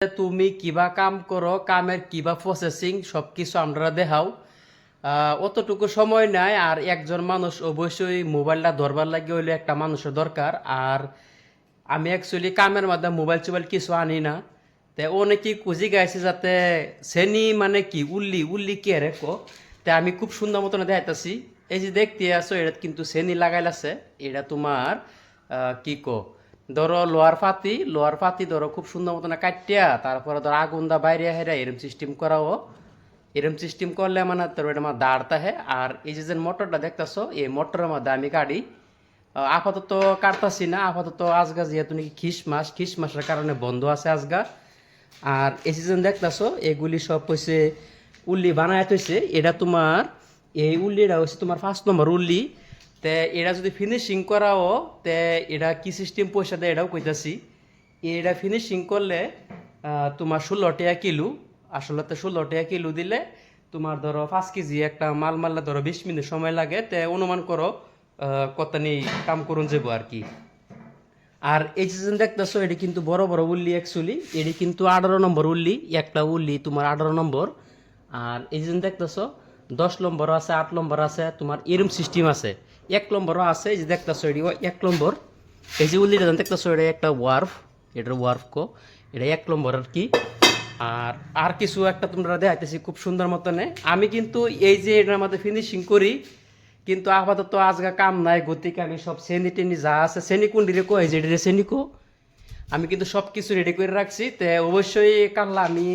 তুমি কিবা কাম করো, কামের কিবা প্রসেসিং সব কিছু আমরা দেখাও অতটুকু সময় নাই, আর একজন মানুষ অবশ্যই মোবাইলটা ধরবার লাগে হইলে একটা মানুষের দরকার। আর আমি অ্যাকচুয়ালি কামের মাধ্যমে মোবাইল চোবাইল কিছু আনি না। তে অনেকেই কুজি গাইছে যাতে শ্রেণি মানে কি, উল্লি উল্লি কে রে কো? তে আমি খুব সুন্দর মতন দেখাইতেছি। এই যে দেখতে আছো, এটা কিন্তু শ্রেণি লাগাইল আছে এটা তোমার কি কো? ধরো লোহার পাতি লোহার পাতি ধরো খুব সুন্দর মতন কাটিয়া, তারপরে ধরো আগুন দা বাইরে হেরা এরম সিস্টেম করাও। এরম সিস্টেম করলে মানে তোর এটা আমার দাঁড়তে হয় আর এই যে যে মোটরটা দেখতেছো, এই মোটরের মধ্যে আমি কাটি। আপাতত কাটতাছি না, আপাতত আজগা যেহেতু নাকি খিস মাস খিস মাসের কারণে বন্ধ আছে আজগা। আর এই সিজন দেখতেছো, এগুলি সব হচ্ছে উল্লি বানায় থইছে। এটা তোমার, এই উল্লিটা হচ্ছে তোমার ফার্স্ট নম্বর উল্লি। তে এটা যদি ফিনিশিং করাও, তে এটা কি সিস্টেম পয়সা দেয় এটাও কইতাছি। এটা ফিনিশিং করলে তোমার ষোলো টাকা কিলো আসলে তো ষোলো টাকা কিলো দিলে তোমার ধরো পাঁচ কেজি একটা মাল মারলে ধরো বিশ মিনিট সময় লাগে, তে অনুমান করো কতনি কাম করুন যাব আর কি। আর এই যে দেখতেছো, এটি কিন্তু বড় বড় উল্লি অ্যাকচুয়ালি এটি কিন্তু আঠারো নম্বর উল্লি, একটা উল্লি তোমার আঠারো নম্বর। আর এই যে দেখতেছো দশ নম্বরও আছে, আট নম্বর আছে, তোমার এরম সিস্টেম আছে। এক নম্বরও আছে যে দেখতেছো এটি এক নম্বর। এই যে উল্লিটা দেখতেছো, এটা একটা ওয়ার্ফ এটার ওয়ার্ফ কো। এটা এক নম্বর আর কি। আর আর কিছু একটা তোমরা দেখাইতেছি খুব সুন্দর মতনে। আমি কিন্তু এই যে এটার মধ্যে ফিনিশিং করি, কিন্তু আপাতত আজকে কাম নাই, গতিকে আমি সব শ্রেণি টেনি যা আছে, শ্রেণি কোন রে কো? এই যে রে শ্রেণি কো। আমি কিন্তু সব কিছু রেডি করে রাখছি, তে অবশ্যই কাল্লা আমি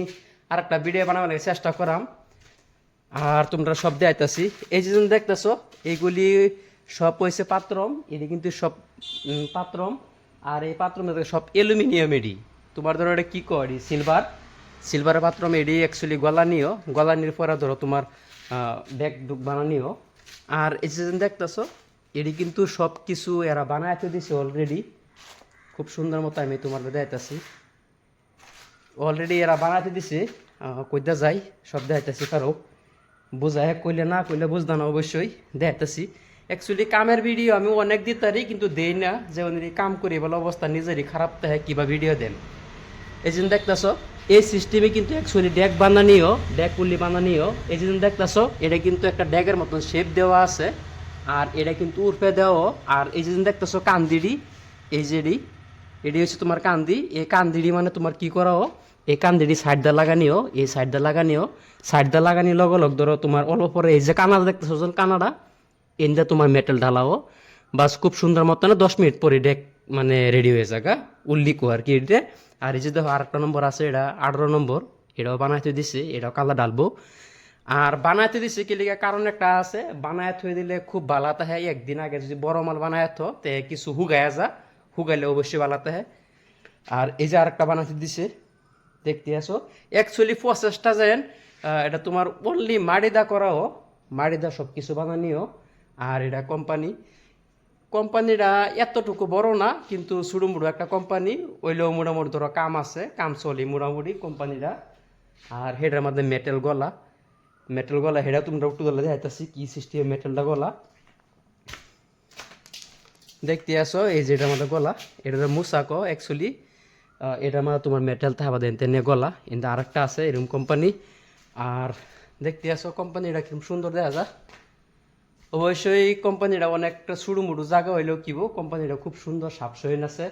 আর একটা ভিডিও বানাবার চেষ্টা করাম। আর তোমরা সব দেখাইতেছি এই যে দেখতেছো, এইগুলি সব হয়েছে পাত্রম, এটি কিন্তু সব পাত্রম। আর এই পাত্রম সব অ্যালুমিনিয়াম এডি তোমার ধরো এটা কী করি সিলভার। সিলভারের পাত্রম এডি অ্যাকচুয়ালি গলা নিও গলা নিয়ে পরে ধরো তোমার ব্যাগ ডুক বানানিও। আর এই যে দেখতেছো এডি কিন্তু সব কিছু এরা বানাইতে দিছে অলরেডি খুব সুন্দর মতো আমি তোমার দেখাইতেছি অলরেডি এরা বানাইতে দিছে। কইতে যাই, সব দেখাইতেছি কারও বোঝায়, কইলে না, কইলে বুঝদা না অবশ্যই। দেখাইতেছি অ্যাকচুয়ালি কামের ভিডিও আমি অনেক দিতারি, কিন্তু দেই না। যে উনি কাম করি, বলে অবস্থা নিজেরই খারাপ থাকে কিবা ভিডিও দেন। এই জন্য দেখতেছ, এই সিস্টেমে কিন্তু অ্যাকচুয়ালি ডেক বানানিও ডেক পুলি বানানিও। এই জন্য দেখতেছ, এটা কিন্তু একটা ডেকের মতন শেপ দেওয়া আছে, আর এটা কিন্তু উর্ফে দেওয়া আর এই যে দেখতেছ কান্দিডি এই যেডি এটি হচ্ছে তোমার কান্দি। এই কান্দিডি মানে তোমার কি করাও? এই কান্দিডি সাইড দা লাগানিও, এই সাইড দা লাগানিও সাইড দা লাগানি লগ লগ ধরো তোমার অল্প পরে এই যে কানাডা দেখতেছো কানাডা? এনদা তোমার মেটাল ঢালাও। বাস খুব সুন্দর মতো না, দশ মিনিট পরে ডেক মানে রেডি হয়ে যাগা উল্লিকো আর কি এটা আর এই যে দেখো আরেকটা নম্বর আছে, এটা আঠারো নম্বর এটাও বানাইতে দিছে, এটাও কালা ডালবো আর বানাইতে দিছে কি লিগা, কারণ একটা আছে বানায় থই দিলে খুব বালাতে হয়? একদিন আগে যদি বড় মাল বানায় থো, তে কিছু হুগায় যা, হুগাইলে অবশ্যই বালাতে হয়? আর এই যে আরেকটা বানাইতে দিছে দেখতে আসো। অ্যাকচুয়ালি প্রসেসটা যেন এটা তোমার অনলি মাড়িদা করাও, মাড়িদা সব কিছু বানানিও, আর এটা কোম্পানি কোম্পানিটা এতটুকু বড় না, কিন্তু সুড়ুমুড়ু একটা কোম্পানি ওইলেও মোটামুটি ধরো কাম আছে, কাম চলি মোটামুটি কোম্পানিটা আর হেডের মধ্যে মেটেল গলা। মেটেল গলা, হেডা তোমরা একটু গলা দেখাইতেছি, কি সিস্টেম মেটেলটা গলা। দেখতে আসো, এই যে এটার মধ্যে গলা, এটা মুসাকো অ্যাকচুয়ালি এটার মানে তোমার মেটেল থাবা দেন, তেনে গলা। কিন্তু আরেকটা আছে এরকম কোম্পানি আর দেখতে আসো কোম্পানিটা কীরকম সুন্দর দেখা যায় অবশ্যই কোম্পানিটা অনেকটা সুড়ুমুড়ু জায়গা হইলেও কিব কোম্পানিটা খুব সুন্দর সাপসহীন আছে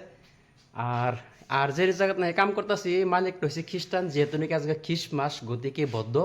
আর আর যে জায়গাত নাই কাম করতেছি, মালিকটা হচ্ছে খ্রিস্টান, যেহেতু নাকি আজকে খ্রিস্টমাস, গতিকে বদ্ধ।